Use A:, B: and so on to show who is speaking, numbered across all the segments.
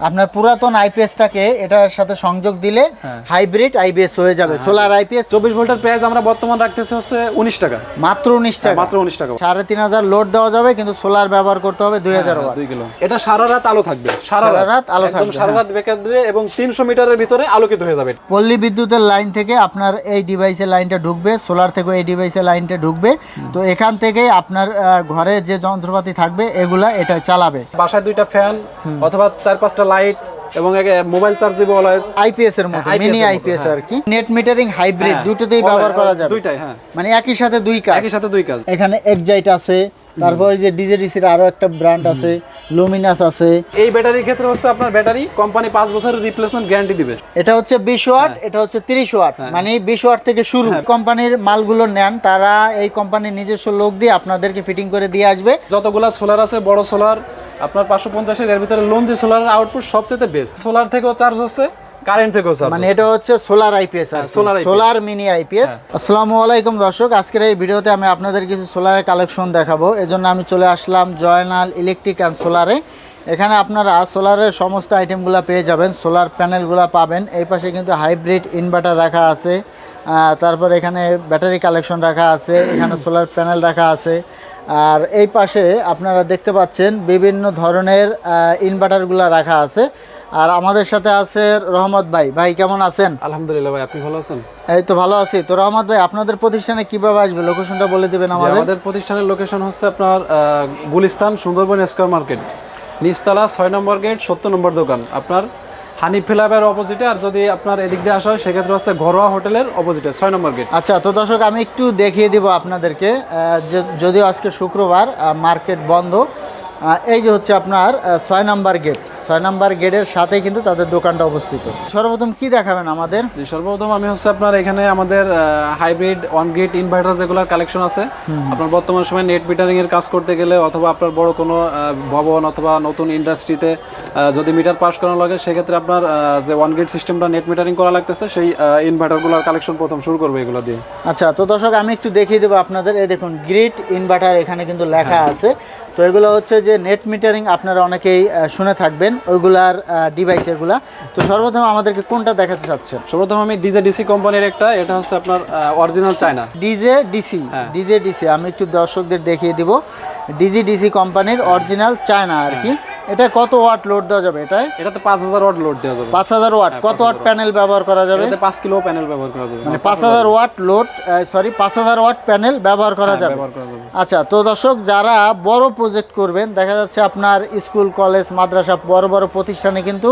A: আপনার পুরাতন আইপিএসটাকে এটার সাথে সংযোগ দিলে
B: হ্যাঁ।
A: হাইব্রিড আইপিএস হয়ে যাবে। সোলার আইপিএস
B: চব্বিশ ভোল্টের প্রাইস আমরা বর্তমান রাখতেছি হচ্ছে উনিশ টাকা।
A: মাত্র উনিশ টাকা।
B: মাত্র উনিশ টাকা।
A: সাড়ে তিন হাজার লোড দেওয়া যাবে কিন্তু সোলার ব্যবহার করতে হবে দুই হাজার ওয়াট
B: দুই কিলো। এটা সারা রাত আলো থাকবে সারা
A: রাত। আলো থাকবে,
B: সারা রাত বেকার দিবে এবং তিনশো মিটারের ভিতরে আলোকিত হয়ে যাবে।
A: পল্লী বিদ্যুতের লাইন থেকে আপনার এই ডিভাইসের লাইনটা ঢুকবে সোলার থেকে এই ডিভাইসের লাইনটা ঢুকবে। তো এখান থেকেই আপনার ঘরে যে যন্ত্রপাতি থাকবে এগুলা এটা চালাবে।
B: বাসায় দুইটা ফ্যান অথবা চার পাঁচটা লাইট এবং মোবাইল চার্জ দিবে অলওয়েজ
A: আইপিএস এর মতো
B: হ্যাঁ,
A: মিনি আইপিএস
B: হ্যাঁ।
A: আর কি। নেট মিটারিং হাইব্রিড
B: হ্যাঁ,
A: দুটোতেই ব্যবহার করা যাবে।
B: দুইটাই হ্যাঁ।
A: মানে একই সাথে দুই কাজ।
B: একই সাথে দুই কাজ।
A: এখানে এক্সাইট আছে তারপরে যে ডিজেডিসির আরও একটা ব্র্যান্ড আছে লুমিনাস আছে।
B: এই ব্যাটারির ক্ষেত্রে হচ্ছে আপনার ব্যাটারি কোম্পানি পাঁচ বছরের রিপ্লেসমেন্ট গ্যারান্টি দিবে।
A: এটা হচ্ছে বিশ ওয়াট এটা হচ্ছে তিরিশ ওয়াট। মানে বিশ ওয়াট থেকে শুরু। কোম্পানির মালগুলো নেন তারা এই কোম্পানির নিজস্ব লোক দিয়ে আপনাদেরকে ফিটিং করে দিয়ে আসবে।
B: যতগুলা সোলার আছে বড় সোলার আপনার পাঁচশো পঞ্চাশের এর ভিতরে লোন যে সোলার আউটপুট সবচেয়ে বেস্ট সোলার থেকেও চার্জ হচ্ছে কারেন্ট থেকেও চার্জ
A: মানে এটা হচ্ছে সোলার আইপিএস আর
B: solar
A: সোলার মিনি আইপিএস আসসালামু আলাইকুম দর্শক আজকের এই ভিডিওতে আমি আপনাদের কিছু সোলারের কালেকশন দেখাবো। এজন্য আমি চলে আসলাম জয়নাল ইলেকট্রিক অ্যান্ড সোলারে এখানে আপনারা সোলারের সমস্ত আইটেমগুলো পেয়ে যাবেন সোলার প্যানেলগুলো পাবেন। এই পাশে কিন্তু হাইব্রিড ইনভার্টার রাখা আছে। তারপর এখানে ব্যাটারি কালেকশন রাখা আছে এখানে সোলার প্যানেল রাখা আছে। আর এই পাশে আপনারা দেখতে পাচ্ছেন বিভিন্ন ধরনের ইনভার্টারগুলো রাখা আছে। আর আমাদের সাথে আছে রহমত ভাই। ভাই কেমন আছেন?
B: আলহামদুলিল্লাহ ভাই আপনি ভালো আছেন?
A: এই তো ভালো আছি। তো রহমত ভাই আপনাদের প্রতিষ্ঠানে কীভাবে আসবে? লোকেশনটা বলে দিবেন আমাদের।
B: আমাদের প্রতিষ্ঠানের লোকেশন হচ্ছে আপনার গুলিস্তান সুন্দরবন স্কয়ার মার্কেট। নিচতলা ছয় নম্বর গেট সত্তর নম্বর দোকান। আপনার হানিফ ফিলাবের অপোজিটে আর যদি আপনার এদিক দিয়ে আসা হয়, সেক্ষেত্রে হচ্ছে ঘরোয়া হোটেলের অপোজিটে ছয় নম্বর গেট
A: আচ্ছা তো দর্শক, আমি একটু দেখিয়ে দিব আপনাদেরকে যদিও আজকে শুক্রবার মার্কেট বন্ধ এই যে হচ্ছে আপনার ছয় নম্বর গেট ছয় নাম্বার গেটের সাথে কিন্তু তাদের দোকানটা অবস্থিত। সর্বপ্রথম কি দেখাবেন আমাদের?
B: সর্বপ্রথম আমি হচ্ছে আপনার এখানে আমাদের হাইব্রিড ওয়ান গেট ইনভার্টার যেগুলোর কালেকশন আছে। আপনার বর্তমান সময় নেট মিটারিং এর কাজ করতে গেলে অথবা আপনার বড় কোনো ভবন অথবা নতুন ইন্ডাস্ট্রিতে যদি মিটার পাস করানো লাগে সেক্ষেত্রে আপনার যে ওয়ান গেট সিস্টেমটা নেট মিটারিং করা লাগতেছে সেই ইনভার্টারগুলোর কালেকশন প্রথম শুরু করবে এগুলো দিয়ে।
A: আচ্ছা তো দর্শক আমি একটু দেখিয়ে দেবো আপনাদের। এই দেখুন গ্রিট ইনভার্টার এখানে কিন্তু লেখা আছে। তো এগুলো হচ্ছে যে নেট মিটারিং আপনারা অনেকেই শুনে থাকবেন ওইগুলার ডিভাইস এগুলা। তো সর্বপ্রথম আমাদেরকে কোনটা দেখাতে চাচ্ছেন?
B: সর্বপ্রথম আমি ডিজে ডিসি কোম্পানির একটা এটা হচ্ছে আপনার original China
A: DJ DC. DJ DC আমি একটু দর্শকদের দেখিয়ে দিব। ডিজি ডিসি কোম্পানির অরিজিনাল চায়না আর কি। এটা কত ওয়াট লোড দেওয়া যাবে এটায়?
B: এটাতে পাঁচ হাজার ওয়াট লোড দেওয়া যাবে।
A: পাঁচ হাজার ওয়াট। কত ওয়াট প্যানেল ব্যবহার করা যাবে?
B: এটাতে পাঁচ কিলো প্যানেল ব্যবহার করা যাবে।
A: মানে পাঁচ হাজার ওয়াট লোড সরি পাঁচ হাজার ওয়াট প্যানেল ব্যবহার করা যাবে।
B: ব্যবহার করা যাবে।
A: আচ্ছা তো দর্শক যারা বড় প্রজেক্ট করবেন দেখা যাচ্ছে আপনার স্কুল কলেজ মাদ্রাসা বড় বড় প্রতিষ্ঠানে কিন্তু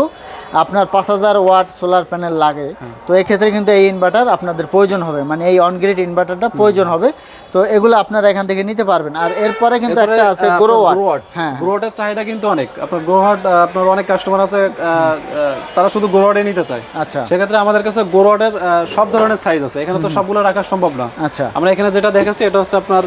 A: আপনার পাঁচ হাজার ওয়াট সোলার প্যানেল লাগে। তো এক্ষেত্রে কিন্তু এই ইনভার্টার আপনাদের প্রয়োজন হবে। মানে এই অনগ্রিড ইনভার্টারটা প্রয়োজন হবে। তো এগুলো আপনারা এখান থেকে নিতে পারবেন। আর এরপরে কিন্তু একটা আছে গ্রো ওয়াট হ্যাঁ।
B: গ্রোহাটের চাহিদা কিন্তু অনেক। আপনার গোহাট আপনার অনেক কাস্টমার আছে তারা শুধু গোহাটে নিতে চায়।
A: আচ্ছা।
B: সেক্ষেত্রে আমাদের কাছে গোহাটের সব ধরনের সাইজ আছে। এখানে তো সবগুলো রাখা সম্ভব না।
A: আচ্ছা।
B: আমরা এখানে যেটা দেখেছি এটা হচ্ছে আপনার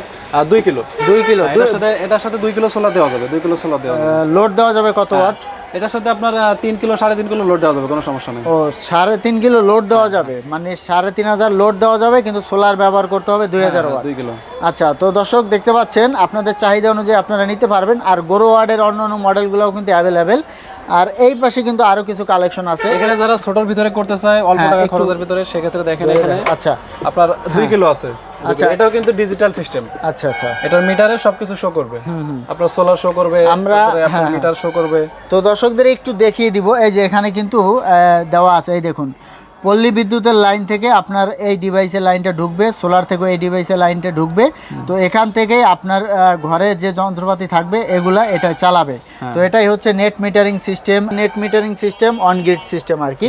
B: দুই কিলো।
A: দুই কিলো।
B: এটার সাথে এটার সাথে দুই কিলো সোলার দেওয়া যাবে দুই কিলো সোলার দেওয়া যাবে।
A: লোড দেওয়া যাবে কত ওয়াট
B: এটার সাথে আপনার তিন কিলো সাড়ে তিন কিলো লোড দেওয়া যাবে কোনো সমস্যা নেই।
A: ও সাড়ে তিন কিলো লোড দেওয়া যাবে। মানে সাড়ে তিন হাজার লোড দেওয়া যাবে কিন্তু সোলার ব্যবহার করতে হবে দুই হাজার ওয়াট
B: দুই কিলো।
A: আচ্ছা তো দর্শক দেখতে পাচ্ছেন আপনাদের চাহিদা অনুযায়ী আপনারা নিতে পারবেন আর গোরো ওয়ার্ডের অন্য অন্য মডেলগুলোও কিন্তু অ্যাভেলেবেল আর এই পাশে কিন্তু আরও কিছু কালেকশন আছে।
B: এখানে যারা ছোটর ভিতরে করতে চায় অল্প
A: হ্যাঁ,
B: টাকা খরচের ভিতরে সেক্ষেত্রে দেখেন এখানে
A: আচ্ছা।
B: আপনার দুই কিলো আছে।
A: আচ্ছা।
B: এটাও কিন্তু ডিজিটাল সিস্টেম
A: আচ্ছা আচ্ছা।
B: এটার মিটারে সবকিছু শো করবে। আপনার সোলার শো করবে
A: আমরা-
B: আপনার
A: হ্যাঁ,
B: মিটার শো করবে।
A: তো দর্শকদের একটু দেখিয়ে দিব এই যে এখানে কিন্তু দেওয়া আছে এই দেখুন। পল্লী বিদ্যুতের লাইন থেকে আপনার এই ডিভাইসের লাইনটা ঢুকবে সোলার থেকে এই ডিভাইসের লাইনটা ঢুকবে। তো এখান থেকেই আপনার ঘরে যে যন্ত্রপাতি থাকবে এগুলা এটা চালাবে। তো এটাই হচ্ছে net metering system net metering system on grid system আর কি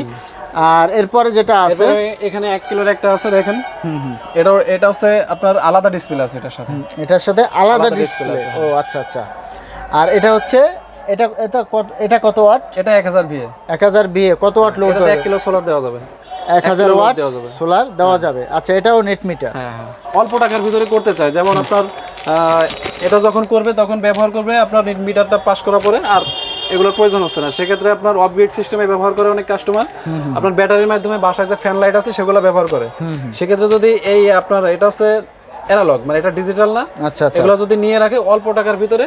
A: আর এরপরে যেটা আছে
B: এখানে এক কিলোর একটা আছে দেখেন।
A: হুম হুম।
B: এটা এটা হচ্ছে আপনার আলাদা ডিসপ্লে আছে এটার সাথে।
A: এটার সাথে আলাদা ডিসপ্লে
B: আছে,
A: ও আচ্ছা আচ্ছা। আর এটা হচ্ছে এটা এটা কত এটা কত ওয়াট
B: এটা এক হাজার ভিএ
A: এক হাজার বিয়ে কত ওয়াট লোড
B: এক কিলো সোলার দেওয়া যাবে।
A: এক হাজার ওয়াট সোলার দেওয়া যাবে। আচ্ছা এটাও নেট মিটার
B: হ্যাঁ হ্যাঁ। অল্প টাকার ভিতরে করতে চাই যেমন আপনার এটা যখন করবে তখন ব্যবহার করবে আপনার নেট মিটারটা পাস করার পরে আর এগুলোর প্রয়োজন হচ্ছে না। সেক্ষেত্রে আপনার অফগ্রিড সিস্টেমে ব্যবহার করে অনেক কাস্টমার আপনার ব্যাটারির মাধ্যমে বাসায় যে ফ্যান লাইট আছে সেগুলো ব্যবহার করে। সেক্ষেত্রে যদি এই আপনার এটা হচ্ছে অ্যানালগ মানে এটা ডিজিটাল না।
A: আচ্ছা আচ্ছা।
B: এগুলো যদি নিয়ে রাখে অল্প টাকার ভিতরে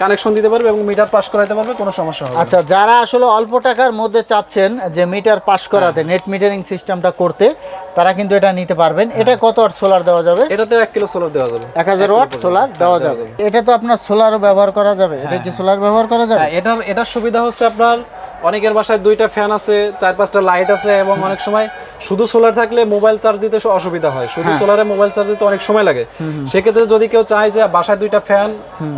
B: কানেকশন দিতে পারবে এবং মিটার পাস করাতে পারবে কোনো সমস্যা হবে
A: আচ্ছা যারা আসলে অল্প টাকার মধ্যে চাচ্ছেন যে মিটার পাস করাতে নেট মিটারিং সিস্টেমটা করতে তারা কিন্তু এটা নিতে পারবেন। এটা কত ওয়াট সোলার দেওয়া যাবে?
B: এটাতে এক কিলো সোলার দেওয়া যাবে।
A: এক হাজার ওয়াট সোলার দেওয়া যাবে। এটা তো আপনার সোলারও ব্যবহার করা যাবে। এটা কি সোলার ব্যবহার করা যাবে?
B: হ্যাঁ এটার এটার সুবিধা হচ্ছে আপনার অনেকের বাসায় দুইটা ফ্যান আছে চার পাঁচটা লাইট আছে এবং অনেক সময় শুধু সোলার থাকলে মোবাইল চার্জ দিতে অসুবিধা হয়। শুধু সোলারে মোবাইল চার্জ দিতে অনেক সময় লাগে। সেক্ষেত্রে যদি কেউ চায় যে বাসায় দুইটা ফ্যান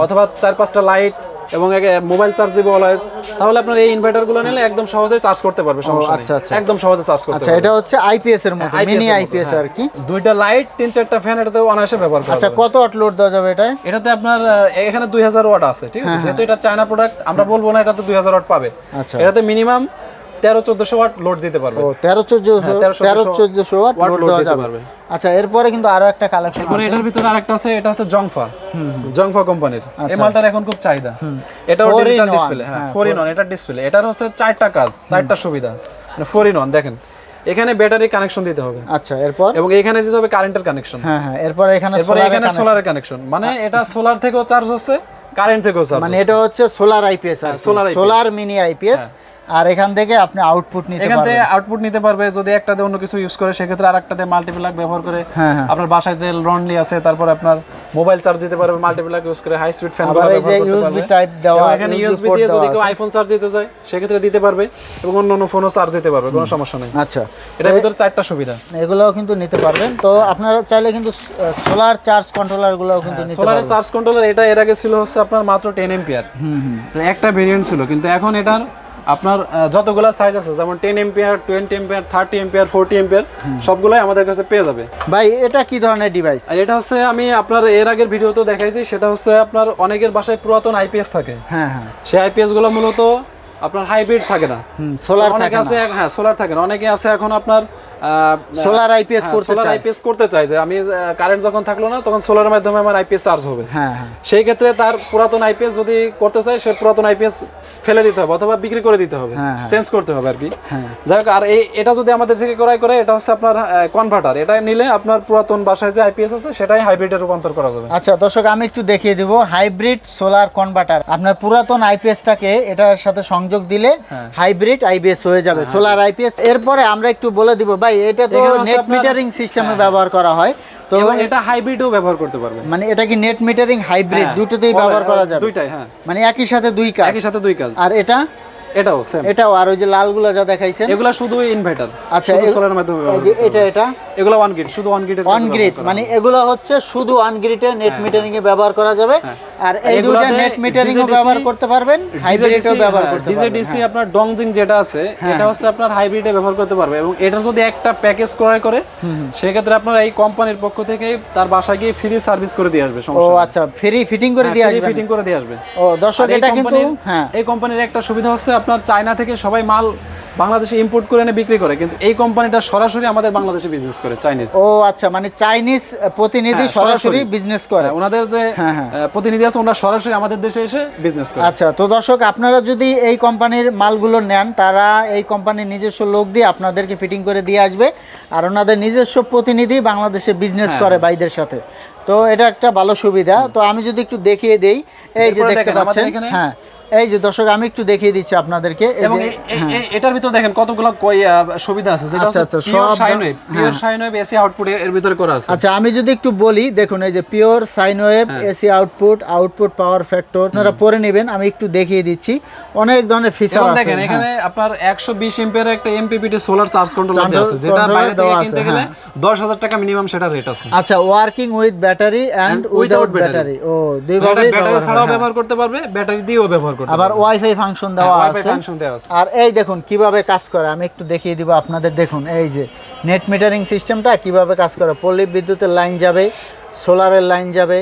B: অথবা চার পাঁচটা লাইট এবং মোবাইল চার্জ দিবে অলওয়েজ তাহলে আপনার এই ইনভার্টারগুলো নিলে একদম সহজে চার্জ করতে পারবে সমস্যা
A: আচ্ছা, আচ্ছা।
B: একদম সহজে চার্জ করতে
A: আচ্ছা এটা হচ্ছে আইপিএস এর মতো মিনি
B: এর
A: আইপিএস
B: হ্যাঁ।
A: আর কি?
B: দুইটা লাইট তিন চারটা ফ্যান এটাতে অনায়াসে ব্যবহার করা
A: আচ্ছা কত ওয়াট লোড দেওয়া যাবে এটা
B: এটাতে আপনার এখানে দুই হাজার ওয়াট আছে ঠিক আছে? যেহেতু এটা চায়না প্রোডাক্ট আমরা বলব না এটাতে দুই হাজার ওয়াট পাবে।
A: আচ্ছা।
B: এটাতে মিনিমাম তেরো চোদ্দশো ওয়াট লোড দিতে পারবে।
A: ও তেরো চোদ্দশো
B: 1300
A: তেরো চোদ্দশো ওয়াট লোড
B: দিতে পারবে।
A: আচ্ছা এরপরে কিন্তু আরও একটা কালেকশন
B: এরপরে এটার ভিতরে আরেকটা আছে এটা হচ্ছে জংফা জংফা কোম্পানির এই
A: আচ্ছা।
B: মালটার এখন খুব চাহিদা। এটাও ডিজিটাল ডিসপ্লে হ্যাঁ
A: হ্যাঁ,
B: ফোর ইন ওয়ান এটার ডিসপ্লে এটার হচ্ছে চারটা কাজ চারটা সুবিধা। মানে ফোর ইন ওয়ান দেখেন। এখানে ব্যাটারি কানেকশন দিতে হবে।
A: আচ্ছা এরপর?
B: এবং এখানে দিতে হবে কারেন্টের কানেকশন
A: হ্যাঁ হ্যাঁ এরপর এখানে
B: এরপরে এখানে সোলারের কানেকশন মানে এটা সোলার থেকেও চার্জ হচ্ছে কারেন্ট থেকেও চার্জ
A: মানে এটা হচ্ছে সোলার আইপিএস আর সোলার মিনি আইপিএস আর এখান থেকে আপনি আউটপুট নিতে
B: এখান থেকে আউটপুট নিতে পারবে যদি একটাতে অন্য কিছু ইউজ করে সেক্ষেত্রে আরেকটাতে মাল্টিপ্লাগ ব্যবহার করে
A: হ্যাঁ হ্যাঁ।
B: আপনার বাসায় যে লন্ডলি আছে তারপর আপনার মোবাইল চার্জ দিতে পারবে মাল্টিপ্লাগ ইউজ করে হাই স্পিড ফ্যান
A: আবার এই যে ইউএসবি টাইপ দেওয়া
B: এখানে ইউএসবি দিয়ে যদি কেউ আইফোন চার্জ দিতে চায় সেক্ষেত্রে দিতে পারবে এবং অন্য অন্য ফোনও চার্জ দিতে পারবে কোনো সমস্যা নেই।
A: আচ্ছা।
B: এটার ভিতরে চারটা সুবিধা।
A: এগুলোও কিন্তু নিতে পারবেন। তো আপনারা চাইলে কিন্তু সোলার চার্জ কন্ট্রোলার গুলোও কিন্তু নিতে
B: সোলারের
A: পারবেন।
B: চার্জ কন্ট্রোলার এটা এর আগে ছিল হচ্ছে আপনার মাত্র টেন এম্পিয়ার
A: হুম হুম।
B: একটা ভেরিয়েন্ট ছিল কিন্তু এখন এটার আপনার যতগুলো সাইজ আছে যেমন ten ampere twenty ampere thirty ampere forty ampere সবগুলাই আমাদের কাছে পেয়ে যাবে।
A: ভাই এটা কি ধরনের ডিভাইস
B: এটা হচ্ছে আমি আপনার এর আগের ভিডিওতে দেখাইছি সেটা হচ্ছে আপনার অনেকের বাসায় পুরাতন আইপিএস থাকে।
A: হ্যাঁ হ্যাঁ।
B: সেই আইপিএসগুলো মূলত আপনার হাইব্রিড থাকে না।
A: সোলার
B: অনেকে
A: থাকে
B: আছে হ্যাঁ সোলার থাকে না। অনেকে আছে এখন আপনার
A: সোলার আইপিএস করতে
B: সোলার আইপিএস করতে চাই যে আমি কারেন্ট যখন থাকল না তখন সোলারের মাধ্যমে আমার আইপিএস চার্জ হবে।
A: হ্যাঁ হ্যাঁ।
B: সেই ক্ষেত্রে তার পুরাতন আইপিএস যদি করতে চায় সে পুরাতন আইপিএস ফেলে দিতে হবে অথবা বিক্রি করে দিতে হবে।
A: হ্যাঁ, হ্যাঁ।
B: চেঞ্জ করতে হবে আর কি
A: হ্যাঁ।
B: যাই হোক আর এই এটা যদি আমাদের থেকে ক্রয় করে এটা হচ্ছে আপনার কনভার্টার এটা নিলে আপনার পুরাতন বাসায় যে আইপিএস আছে সেটাই হাইব্রিডে রূপান্তর করা যাবে।
A: আচ্ছা দর্শক আমি একটু দেখিয়ে দিব। হাইব্রিড সোলার কনভার্টার আপনার পুরাতন আইপিএসটাকে এটার সাথে সংযোগ দিলে
B: হ্যাঁ।
A: হাইব্রিড আইপিএস হয়ে যাবে সোলার আইপিএস এরপরে আমরা একটু বলে দিব ভাই এটা তো নেট মিটারিং সিস্টেমে ব্যবহার করা হয়। তো
B: এটা হাইব্রিডও ব্যবহার করতে পারবে
A: মানে এটা কি নেট মিটারিং হাইব্রিড দুটোতেই ব্যবহার করা যাবে?
B: দুইটাই হ্যাঁ।
A: মানে একই সাথে দুই কাজ।
B: একই সাথে দুই কাজ।
A: আর এটা?
B: এটাও সেম
A: এটাও আর ওই যে লালগুলো যা দেখাইছেন?
B: এগুলা শুধু ইনভার্টার
A: আচ্ছা
B: শুধু
A: এ-
B: সোলারের মাধ্যমে
A: এই যে এটা এটা।
B: এগুলা ওয়ান গ্রিড শুধু ওয়ান গ্রিডের
A: অন গ্রিড মানে এগুলো হচ্ছে শুধু অন গ্রিডে নেট মিটারিং এ ব্যবহার করা যাবে।
B: হ্যাঁ।
A: আর এই দুটো নেট মিটারিং ব্যবহার করতে পারবেন হাইব্রিডেও ব্যবহার করতে পারবেন
B: ডিসি আপনার ডংজিং যেটা আছে এটা হচ্ছে আপনার হাইব্রিডে ব্যবহার করতে পারবে এবং এটা যদি একটা প্যাকেজ ক্রয় করে সেক্ষেত্রে আপনার এই কোম্পানির পক্ষ থেকে তার বাসায় গিয়ে ফ্রি সার্ভিস করে দিয়ে আসবে
A: ও আচ্ছা ফ্রি ফিটিং করে দিয়ে আসবেন।
B: ফিটিং করে দিয়ে আসবে।
A: ও দর্শক এটা কিন্তু হ্যাঁ।
B: এই কোম্পানির একটা সুবিধা হচ্ছে আপনার চায়না থেকে সবাই মাল বাংলাদেশে ইম্পোর্ট করে এনে বিক্রি করে কিন্তু এই কোম্পানিটা সরাসরি আমাদের বাংলাদেশে বিজনেস করে চাইনিজ
A: ও আচ্ছা মানে চাইনিজ প্রতিনিধি
B: হ্যাঁ,
A: সরাসরি। বিজনেস করে
B: ওনাদের যে
A: হ্যাঁ, হ্যাঁ।
B: প্রতিনিধি আছে ওনারা সরাসরি আমাদের দেশে এসে বিজনেস করে
A: আচ্ছা তো দর্শক আপনারা যদি এই কোম্পানির মালগুলো নেন তারা এই কোম্পানির নিজস্ব লোক দিয়ে আপনাদেরকে ফিটিং করে দিয়ে আসবে আর ওনাদের নিজস্ব প্রতিনিধি বাংলাদেশে বিজনেস
B: হ্যাঁ।
A: করে ভাইদের সাথে তো এটা একটা ভালো সুবিধা তো আমি যদি একটু দেখিয়ে দেই এই যে দেখতে পাচ্ছেন হ্যাঁ এই যে দর্শক আমি একটু দেখিয়ে দিচ্ছি আপনাদেরকে।
B: এবং
A: যে-
B: এ- এ- এ- এটার ভিতরে দেখেন কতগুলো কই সুবিধা আছে। যেটা
A: আচ্ছা, আচ্ছা,
B: পিওর
A: সব
B: shine pure shine wave AC output এর ভিতরে করা আছে।
A: আচ্ছা আমি যদি একটু বলি দেখুন এই যে পিওর সাইন ওয়েভ
B: হ্যাঁ।
A: AC output output power factor আপনারা পরে নেবেন আমি একটু দেখিয়ে দিচ্ছি। অনেক ধরনের ফিচার আছে
B: দেখেন
A: হ্যাঁ।
B: এখানে আপনার 120 এম্পিয়ার একটা এমপিপিটি সোলার চার্জ কন্ট্রোলার দেওয়া আছে। যেটা বাইরে থেকে কিনতে গেলে
A: হ্যাঁ।
B: 10000 টাকা মিনিমাম সেটা রেট আছে।
A: আচ্ছা working with battery and without battery ও দুই
B: এটা
A: ভাবেই
B: ব্যাটারি ছাড়াও
A: হ্যাঁ।
B: ব্যবহার করতে পারবে ব্যাটারি দিয়েও ব্যবহার করতে
A: আবার
B: পারবে
A: ওয়াইফাই ফাংশন দেওয়া আছে।
B: ফাংশন দেওয়া আছে।
A: আর এই দেখুন কীভাবে কাজ করে আমি একটু দেখিয়ে দিব আপনাদের। দেখুন এই যে নেট মিটারিং সিস্টেমটা কীভাবে কাজ করে পল্লী বিদ্যুতের লাইন যাবে সোলারের লাইন যাবে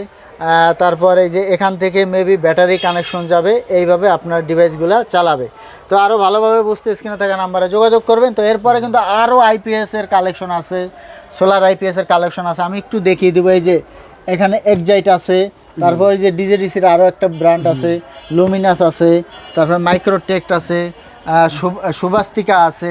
A: তারপর এই যে এখান থেকে মেবি ব্যাটারি কানেকশন যাবে এইভাবে আপনার ডিভাইসগুলো চালাবে। তো আরও ভালোভাবে বুঝতে স্ক্রিনে থাকা নাম্বারে যোগাযোগ করবেন। তো এরপরে কিন্তু আরও আইপিএস এর কালেকশন আছে সোলার আইপিএস এর কালেকশন আছে। আমি একটু দেখিয়ে দিব এই যে এখানে এক্সাইট আছে তারপর যে ডিজেডিসির আরও একটা ব্র্যান্ড আছে লুমিনাস আছে তারপর মাইক্রোটেক্ট আছে সুবাস্তিকা আছে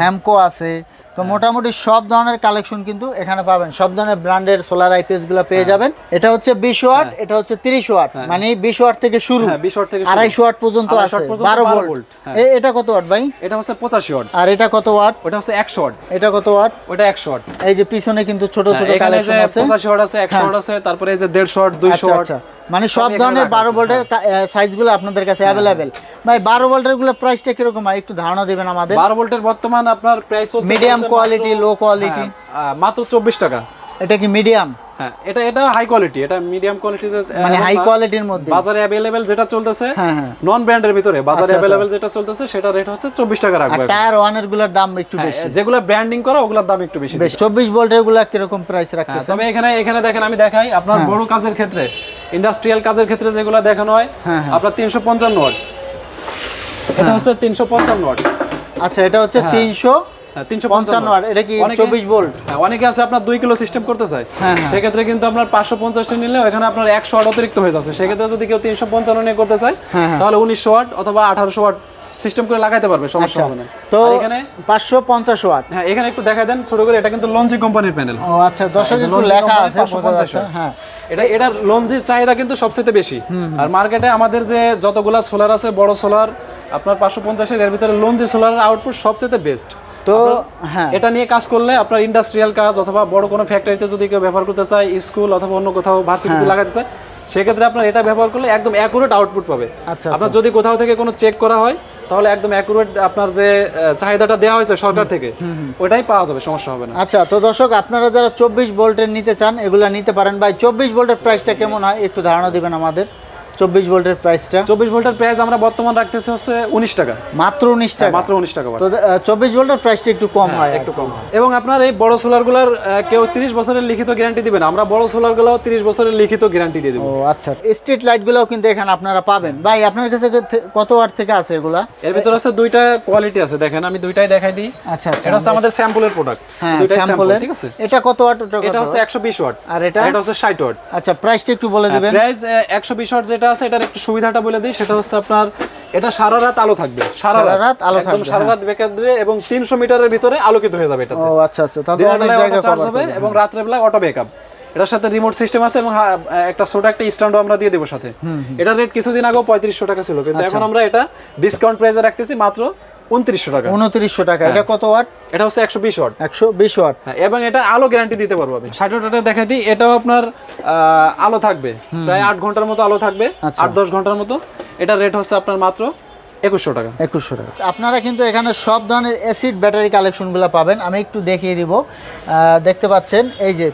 B: হ্যামকো আছে।
A: তো মোটামুটি সব ধরনের কালেকশন কিন্তু এখানে পাবেন। সব ধরনের ব্র্যান্ডের সোলার আইপিএসগুলো পেয়ে যাবেন। এটা হচ্ছে বিশ ওয়াট এটা হচ্ছে তিরিশ ওয়াট। মানে বিশ ওয়াট থেকে শুরু।
B: হ্যাঁ, 20 watt থেকে
A: আড়াইশো ওয়াট পর্যন্ত আছে বারো ভোল্ট
B: হ্যাঁ।
A: এটা কত ওয়াট ভাই?
B: এটা হচ্ছে পঁচাশি ওয়াট।
A: আর এটা কত ওয়াট?
B: ওটা হচ্ছে একশো ওয়াট।
A: এটা কত ওয়াট?
B: ওটা একশো ওয়াট।
A: এই যে পিছনে কিন্তু ছোট ছোট
B: হ্যাঁ,
A: কালেকশন আছে।
B: পঁচাশি ওয়াট আছে একশো ওয়াট আছে তারপরে এই যে দেড়শো ওয়াট দুইশো
A: আচ্ছা
B: ওয়াট।
A: আচ্ছা। মানে সব ধরনের বারো
B: হ্যাঁ।
A: ভোল্টের সাইজগুলো আপনাদের কাছে অ্যাভেলেবেল ভাই বারো ভোল্টেরগুলো প্রাইসটা কীরকম হয়? একটু ধারণা দিবেন আমাদের।
B: বারো ভোল্টের বর্তমান আপনার price
A: Medium quality, low quality?
B: মাত্র চব্বিশ টাকা।
A: এটা কি মিডিয়াম
B: হ্যাঁ এটা এটা হাই কোয়ালিটি এটা মিডিয়াম কোয়ালিটি
A: মানে হাই কোয়ালিটির মধ্যে।
B: বাজারে অ্যাভেলেবেল যেটা চলতেছে
A: হ্যাঁ, হ্যাঁ।
B: নন ব্র্যান্ডের ভিতরে বাজারে
A: আচ্ছা,
B: অ্যাভেলেবেল যেটা চলতেছে সেটা রেট হচ্ছে চব্বিশ টাকা
A: আর
B: রাখব।
A: টায়ার ওয়ানেরগুলোর দাম একটু
B: হ্যাঁ,
A: বেশি।
B: যেগুলো ব্র্যান্ডিং করা ওগুলোর দাম একটু বেশি
A: বেশ চব্বিশ ভোল্টেরগুলা কীরকম প্রাইস
B: হ্যাঁ,
A: রাখতেছে
B: তবে এখানে এখানে দেখেন আমি দেখাই আপনার
A: হ্যাঁ।
B: বড় কাজের ক্ষেত্রে ইন্ডাস্ট্রিয়াল কাজের ক্ষেত্রে যেগুলো দেখানো হয়
A: হ্যাঁ, হ্যাঁ।
B: আপনার তিনশো পঞ্চান্ন ওয়াট এটা হচ্ছে তিনশো পঞ্চান্ন ওয়াট
A: আচ্ছা এটা হচ্ছে
B: হ্যাঁ।
A: তিনশো
B: তিনশো
A: পঞ্চান্ন ওয়াট এটা কি চব্বিশ ভোল্ট
B: হ্যাঁ, অনেকে আছে আপনার দুই কিলো সিস্টেম করতে চায়
A: হ্যাঁ, হ্যাঁ।
B: সেক্ষেত্রে কিন্তু আপনার পাঁচশো পঞ্চাশটা নিলে এখানে আপনার একশো ওয়াট অতিরিক্ত হয়ে যাচ্ছে সেক্ষেত্রে যদি কেউ তিনশো পঞ্চান্ন নিয়ে করতে চায়
A: হ্যাঁ, হ্যাঁ।
B: তাহলে উনিশশো ওয়াট অথবা আঠারোশো ওয়াট সিস্টেম করে লাগাইতে পারবে সমস্যা
A: আচ্ছা।
B: হবে না।
A: তো
B: এখানে
A: পাঁচশো পঞ্চাশ ওয়াট।
B: হ্যাঁ এখানে একটু দেখাই দেন ছোট করে এটা কিন্তু লঞ্জি কোম্পানির প্যানেল
A: ও আচ্ছা দশ হাজার একটু লেখা আছে
B: 550
A: হ্যাঁ।
B: এটা এটার লঞ্জির চাহিদা কিন্তু সবচেয়ে বেশি। আর মার্কেটে আমাদের যে যতগুলা সোলার আছে বড় সোলার আপনার পাঁচশো পঞ্চাশের এর ভিতরে লঞ্জি সোলারের আউটপুট সবচেয়ে বেস্ট
A: তো হ্যাঁ।
B: এটা নিয়ে কাজ করলে আপনার ইন্ডাস্ট্রিয়াল কাজ অথবা বড় কোনো ফ্যাক্টরিতে যদি কেউ ব্যবহার করতে চায় স্কুল অথবা অন্য কোথাও ভার্সিটিতে
A: হ্যাঁ।
B: লাগাতে চায় সেক্ষেত্রে আপনার এটা ব্যবহার করলে একদম অ্যাকুরেট আউটপুট পাবে।
A: আচ্ছা,
B: আপনার যদি কোথাও থেকে কোনো চেক করা হয় তাহলে একদম অ্যাকুরেট আপনার যে চাহিদাটা দেওয়া হয়েছে সরকার থেকে ওইটাই পাওয়া যাবে সমস্যা হবে না।
A: আচ্ছা তো দর্শক আপনারা যারা চব্বিশ ভোল্টের নিতে চান এগুলা নিতে পারেন। ভাই চব্বিশ ভোল্টের প্রাইসটা কেমন হয়? একটু ধারণা দিবেন আমাদের। চব্বিশ ভোল্টের প্রাইসটা
B: চব্বিশ ভোল্টের প্রাইস আমরা বর্তমান রাখতেছি হচ্ছে উনিশ টাকা।
A: মাত্র উনিশ টাকা।
B: মাত্র উনিশ টাকা
A: তো চব্বিশ ভোল্টের প্রাইসটা একটু কম হয়
B: একটু কম হয়। এবং আপনার এই বড় সোলারগুলোর কেউ তিরিশ বছরের লিখিত গ্যারান্টি দিবেন আমরা বড় সোলারগুলো তিরিশ বছরের লিখিত গ্যারান্টি দিয়ে দেবো।
A: ও আচ্ছা। স্ট্রিট লাইটগুলোও কিন্তু এখানে আপনারা পাবেন। ভাই আপনার কাছে কত ওয়াট থেকে আছে এগুলা?
B: এর ভিতরে আছে দুইটা কোয়ালিটি আছে। দেখেন আমি দুইটাই দেখাই দিই।
A: আচ্ছা আচ্ছা।
B: এটা হচ্ছে আমাদের স্যাম্পলের প্রোডাক্ট
A: হ্যাঁ স্যাম্পলের
B: ঠিক আছে?
A: এটা কত ওয়াট
B: এটা হচ্ছে একশো বিশ ওয়াট
A: আর এটা?
B: এটা হচ্ছে ষাট ওয়াট
A: আচ্ছা প্রাইসটা একটু বলে দিবেন।
B: প্রাইস একশো বিশ ওয়াট যেটা আছে এটার একটু সুবিধাটা বলে দিই সেটা হচ্ছে আপনার এটা সারা রাত আলো থাকবে সারা
A: রাত। আলো
B: একদম
A: থাকবে,
B: সারা রাত বেকার দেবে এবং তিনশো মিটারের ভিতরে আলোকিত হয়ে যাবে এটা
A: ও আচ্ছা আচ্ছা তাহলে অনেক জায়গা
B: চার্জ হবে এবং রাত্রে বেলা অটো ব্যাকআপ এটার সাথে রিমোট সিস্টেম আছে এবং একটা ছোট একটা স্ট্যান্ডও আমরা দিয়ে দেব সাথে। এটা রেট কিছুদিন আগেও পঁয়ত্রিশশো টাকা ছিল কিন্তু
A: আচ্ছা।
B: এখন আমরা এটা ডিসকাউন্ট প্রাইসে রাখতেছি মাত্র উনত্রিশশো টাকা।
A: উনত্রিশশো টাকা। এটা কত ওয়াট?
B: এটা হচ্ছে একশো বিশ ওয়াট।
A: একশো বিশ ওয়াট।
B: হ্যাঁ, এবং এটা আলো গ্যারান্টি দিতে পারব আমি। ষাট ওয়াটের দেখা দিই এটাও আপনার আলো থাকবে। প্রায় আট ঘণ্টার মতো আলো থাকবে
A: আচ্ছা।
B: আট দশ ঘণ্টার মতো। এটা রেট হচ্ছে আপনার মাত্র একুশশো টাকা।
A: একুশশো টাকা। আপনারা কিন্তু এখানে সব ধরনের অ্যাসিড ব্যাটারি কালেকশনগুলো পাবেন। আমি একটু দেখিয়ে দিব। দেখতে পাচ্ছেন এই যে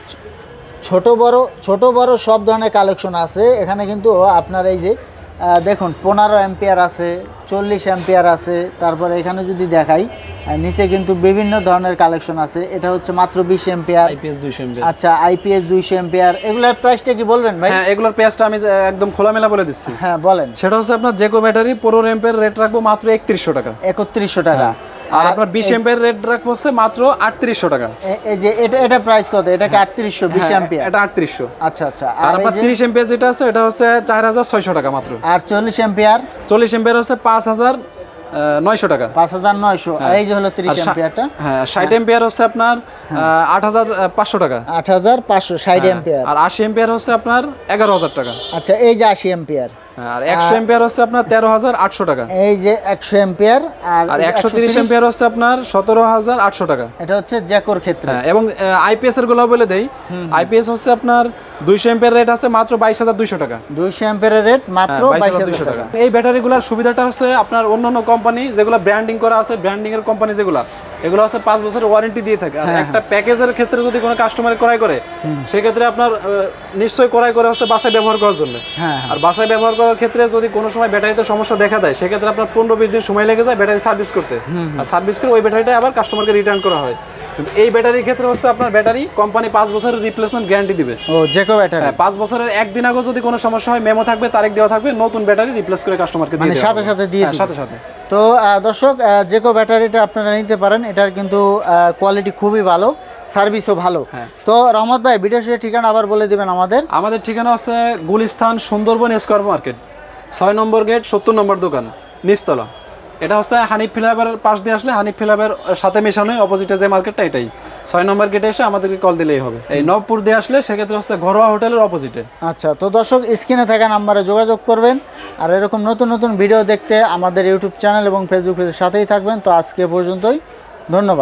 A: ছোট বড় ছোট বড় সব ধরনের কালেকশন আছে। এখানে কিন্তু আপনার এই যে দেখুন পনেরো অ্যাম্পিয়ার আছে চল্লিশ অ্যাম্পিয়ার আছে তারপর এখানে যদি দেখাই নিচে কিন্তু বিভিন্ন ধরনের কালেকশন আছে। এটা হচ্ছে মাত্র বিশ এম্পিয়ার
B: আইপিএস দুইশো
A: আচ্ছা আইপিএস দুইশো এম্পিয়ার এগুলোর প্রাইসটা কি বলবেন ভাই?
B: হ্যাঁ এগুলোর প্রাইসটা আমি একদম খোলামেলা বলে দিচ্ছি।
A: হ্যাঁ বলেন।
B: সেটা হচ্ছে আপনার জেকো ব্যাটারি পনেরো এম্পিয়ার রেট রাখব মাত্র একত্রিশশো টাকা।
A: একত্রিশশো টাকা।
B: আর আপনার বিশ এম্পের রেট রাখব হচ্ছে মাত্র আটত্রিশশো টাকা।
A: এই যে এটা এটা প্রাইস কত? এটাকে আটত্রিশশো বিশ
B: হ্যাঁ,
A: অ্যাম্পিয়ার
B: এটা আটত্রিশশো।
A: আচ্ছা আচ্ছা।
B: আর আপনার
A: যে-
B: তিরিশ এম্পিয়ার যেটা আছে এটা হচ্ছে চার হাজার ছয়শো টাকা মাত্র।
A: আর চল্লিশ অ্যাম্পিয়ার
B: চল্লিশ এম্পিয়ার হচ্ছে পাঁচ হাজার নয়শো টাকা।
A: পাঁচ হাজার নয়শো। এই যে হলো তিরিশ অ্যাম্পিয়ারটা
B: হ্যাঁ ষাট এম্পিয়ার হচ্ছে আপনার আট হাজার পাঁচশো টাকা।
A: আট হাজার পাঁচশো ষাট অ্যাম্পিয়ার
B: আর আশি এম্পিয়ার হচ্ছে আপনার এগারো হাজার টাকা।
A: আচ্ছা এই যে আশি অ্যাম্পিয়ার
B: হ্যাঁ, আর একশো এম্পিয়ার হচ্ছে আপনার তেরো হাজার আটশো টাকা।
A: এই যে একশো অ্যাম্পিয়ার আর
B: আর
A: এই যে
B: একশো তিরিশ এম্পিয়ার হচ্ছে আপনার সতেরো হাজার আটশো টাকা।
A: এটা হচ্ছে জ্যাকোর ক্ষেত্রে।
B: হ্যাঁ এবং আইপিএস এরগুলো বলে দেই। আইপিএস হচ্ছে আপনার দুইশো এম্পিয়ার রেট আছে মাত্র বাইশ হাজার দুইশো টাকা।
A: দুইশো অ্যাম্পিয়ারের রেট মাত্র
B: হ্যাঁ, 22,200
A: টাকা।
B: এই ব্যাটারিগুলোর সুবিধাটা হচ্ছে আপনার অন্যান্য কোম্পানি যেগুলো ব্র্যান্ডিং করা আছে ব্র্যান্ডিং এর কোম্পানি যেগুলো এগুলো হচ্ছে পাঁচ বছরের ওয়ারেন্টি দিয়ে থাকে।
A: হ্যাঁ,
B: আর একটা প্যাকেজের ক্ষেত্রে যদি কোনো কাস্টমার ক্রয় করে সেক্ষেত্রে আপনার নিশ্চয়ই ক্রয় করে হচ্ছে বাসায় ব্যবহার করার জন্য।
A: হ্যাঁ।
B: আর বাসায় ব্যবহার করার ক্ষেত্রে যদি কোনো সময় ব্যাটারিতে সমস্যা দেখা দেয় সেক্ষেত্রে আপনার পনেরো বিশ দিন সময় লেগে যায় ব্যাটারি সার্ভিস করতে। আর সার্ভিস করে ওই ব্যাটারিটা আবার কাস্টমারকে রিটার্ন করা হয়। এই ব্যাটারির ক্ষেত্রে হচ্ছে আপনার ব্যাটারি কোম্পানি পাঁচ বছরের রিপ্লেসমেন্ট গ্যারান্টি দিবে।
A: ও জ্যাকো ব্যাটারি।
B: হ্যাঁ, পাঁচ বছরের একদিন আগে যদি কোনো সমস্যা হয় মেমো থাকবে তারিখ দেওয়া থাকবে নতুন ব্যাটারি রিপ্লেস করে কাস্টমারকে দিয়ে
A: মানে সাথে সাথে দিয়ে
B: হ্যাঁ, সাথে সাথে।
A: তো দর্শক আহ, জেকো ব্যাটারিটা আপনারা নিতে পারেন এটার কিন্তু কোয়ালিটি খুবই ভালো। সার্ভিসও ভালো।
B: হ্যাঁ।
A: তো রহমত ভাই বিদেশের ঠিকানা আবার বলে দিবেন আমাদের।
B: আমাদের ঠিকানা হচ্ছে গুলিস্তান সুন্দরবন স্কোয়ার মার্কেট ছয় নম্বর গেট সত্তর নম্বর দোকান নিচতলা। এটা হচ্ছে হানিফ ফিলাবের পাশ দিয়ে আসলে হানিফ ফিলাবের সাথে মেশানোই অপোজিটে যে মার্কেটটা এটাই। ছয় নম্বর গেটে এসে আমাদেরকে কল দিলেই হবে। এই নবপুর দিয়ে আসলে সেক্ষেত্রে হচ্ছে ঘরোয়া হোটেলের অপোজিটে
A: আচ্ছা তো দর্শক স্ক্রিনে থাকা নাম্বারে যোগাযোগ করবেন। আর এরকম নতুন নতুন ভিডিও দেখতে আমাদের ইউটিউব চ্যানেল এবং ফেসবুক পেজের সাথেই থাকবেন। তো আজকে পর্যন্তই। ধন্যবাদ।